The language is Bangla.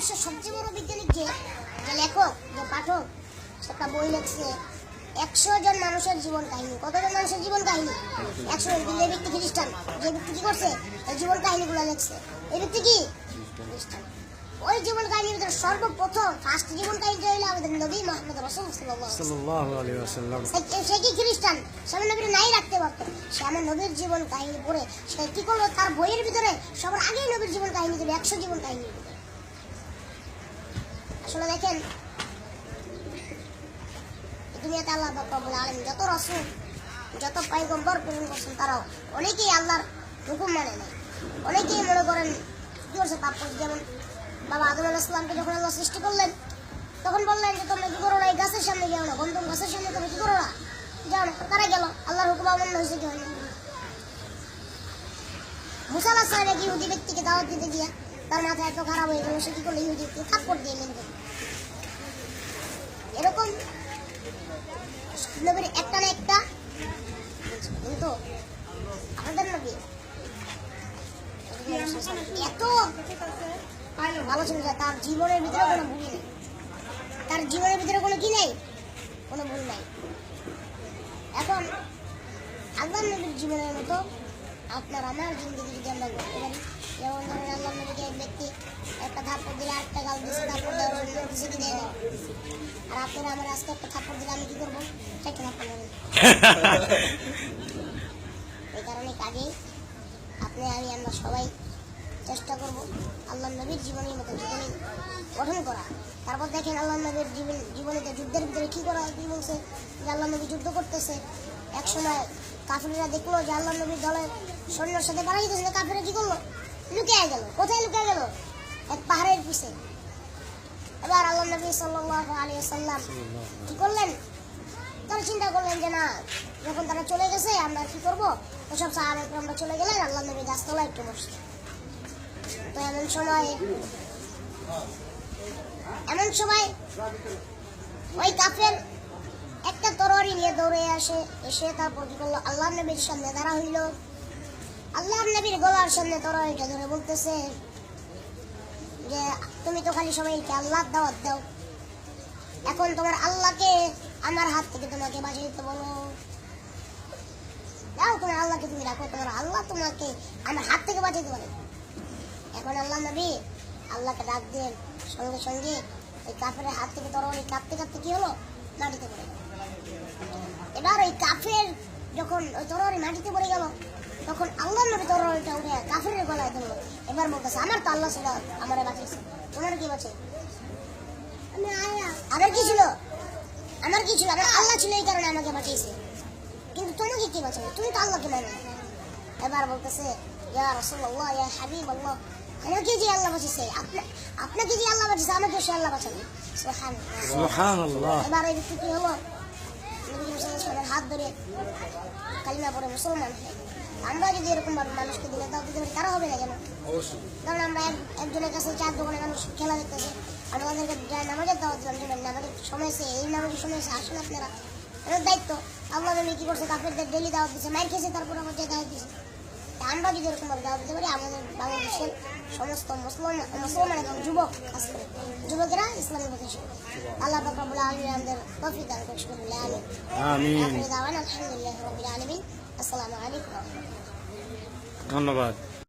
বিশ্বের সবচেয়ে বড় বিজ্ঞানিক যে যে লেখক যে পাঠক একটা বই লিখছে। একশো জন মানুষের জীবন কাহিনী। কতজন মানুষের জীবন কাহিনী? একশো জন। এই ব্যক্তি খ্রিস্টান। যে ব্যক্তি কি করছে? এই জীবন কাহিনীগুলো লিখছে। এই ব্যক্তি কি? খ্রিস্টান। ওই জীবন কাহিনীর ভিতরে সর্বপ্রথম ফার্স্ট জীবন কাহিনী হইল আমাদের নবী মোহাম্মদ রসুল সাল্লাল্লাহু আলাইহি ওয়াসাল্লাম। সে- কি খ্রিস্টান? সে নবীর নাই রাখতে পারতো। সে আমার নবীর জীবন কাহিনী পড়ে। সে কি করল? তার বইয়ের ভিতরে সবার আগেই নবীর জীবন কাহিনী দিল একশো জীবন কাহিনী। আসলে দেখেন। দুনিয়াতে আল্লাহ যত যত পাইগম্বর প্রেরণ করছেন তারাও অনেকেই আল্লাহর হুকুম মানে নাই। অনেকেই মনে করেন করছে পাপ করছে? যেমন বাবা আদম আলাহ ইসলামকে যখন আল্লাহ সৃষ্টি করলেন, তখন বললেন যে, তোমরা কি করো না এই গাছের সামনে যাও না। গন্ধম গাছের সামনে তোমরা কি করো না? যাও না। তারা গেল। আল্লাহর হুকুম হয়েছে কি হয়নি? মুসালা এক ইহুদি ব্যক্তিকে দাওয়াত দিতে গিয়ে তার মাথা এত খারাপ হয়ে গেল, সে কি করল? ইহুদিকে থাপ্পড় দিয়ে। এরকম নবীর একটা না একটা। কিন্তু আমাদের নবী এত ভালো ছিল তার জীবনের ভিতরে কোনো ভুল নেই। তার জীবনের ভিতরে কোনো কি নেই? কোনো ভুল নাই। এখন আল্লাহ নবীর জীবনের মতো আপনার আমার জিন্দগি যদি আমরা করতে পারি, যেমন ধরেন আল্লাহ নবীকে এক ব্যক্তি একটা থাপ্পড় দিলে দেয় না আর আপনারা আমার আজকে একটা থাপ্পড় দিলে আমি কি করব? এই কারণে কাজে আপনি আমি আমরা সবাই চেষ্টা করব আল্লাহ নবীর জীবনের মতো জীবনী গঠন করা। তারপর দেখেন আল্লাহ নবীর জীবন জীবনীতে যুদ্ধের ভিতরে কি করা কি বলছে? যে আল্লাহ নবী যুদ্ধ করতেছে। এক সময় কাফিররা দেখল যে আল্লাহ নবীর দলের সৈন্যর সাথে বাড়া যেতেছে না কাফিররা কি করল? লুকিয়ে গেল। কোথায় লুকিয়ে গেল? এক পাহাড়ের পিছে। এবার আল্লাহ নবী সাল্লাল্লাহু আলাইহি সাল্লাম কি করলেন? তারা চিন্তা করলেন যে না, যখন তারা চলে গেছে, আমরা কি করব? ওসব সাহাবে আমরা চলে গেলেন, আল্লাহ নবী গাছতলা একটু বসছে তো এমন সময় এমন সময় ওই কাফের একটা তরবারি নিয়ে দৌড়ে আসে, এসে তারপর কি করল? আল্লাহ নবীর সামনে দাঁড়া হইল। আল্লাহ নবীর গলার সামনে তরবারিটা ধরে বলতেছে যে তুমি তো খালি সবাইকে আল্লাহ দাওয়াত দাও। এখন তোমার আল্লাহকে আমার হাত থেকে তোমাকে বাঁচিয়ে দিতে বলো। দাও তোমার আল্লাহকে তুমি রাখো, তোমার আল্লাহ তোমাকে আমার হাত থেকে বাঁচাতে পারে এখন আল্লাহ নবী আল্লাহকে ডাক দিয়ে সঙ্গে সঙ্গে ওই কাফের হাত থেকে তরবারি কাঁপতে কাঁপতে কি হলো? মাটিতে পড়ে এবার ওই কাফের যখন ওই তরবারি মাটিতে পড়ে গেল তখন আল্লাহ নবী তরবারিটা উঠে কাফের গলায় ধরলো। এবার বলতেছে আমার তো আল্লাহ ছিল আমার বাঁচিয়েছে। তোমার কি বাঁচে আমার কি ছিল? আমার কি ছিল? আমার আল্লাহ ছিল এই কারণে আমাকে বাঁচিয়েছে। কিন্তু তোমাকে কি বাঁচাবে তুমি তো আল্লাহকে মানে। এবার বলতেছে ইয়া রাসূলুল্লাহ ইয়া হাবিবাল্লাহ আমাকে যে আল্লাহ বাঁচিয়েছে আপনা আপনাকে যে আল্লাহ বাঁচিয়েছে আমাকে সে আল্লাহ বাঁচাবে। এবার এই ব্যক্তি কি হলো? হাত ধরে কালিমা পড়ে মুসলমান হয়ে। আমরা যদি এরকম ভাবে মানুষকে দিলে তাও দিতে পারি তারা হবে না কেন কারণ আমরা একজনের কাছে চার দোকানে মানুষ খেলা দেখতেছে আমরা ওদেরকে যায় নামাজের দাওয়াত দিলাম যে নামাজের সময় এসে এই নামাজের সময় এসে আসুন আপনারা এটার দায়িত্ব। আল্লাহ নবী কি করছে? কাফেরদের ডেলি দাওয়াত দিচ্ছে মায়ের খেয়েছে তারপর আমাকে দাওয়াত দিচ্ছে আমরা যদি এরকম ভাবে দাওয়াত দিতে পারি আমাদের বাংলাদেশের সমস্ত মুসলমান মুসলমান এবং যুবক করে যুবকেরা ইসলামের এসে আল্লাহ পাক রব্বুল আলামিন আমাদের তৌফিক দান করুন আমিন। আমিন। দাওয়ানা আলহামদুলিল্লাহি আলামিন। আসসালামু ধন্যবাদ।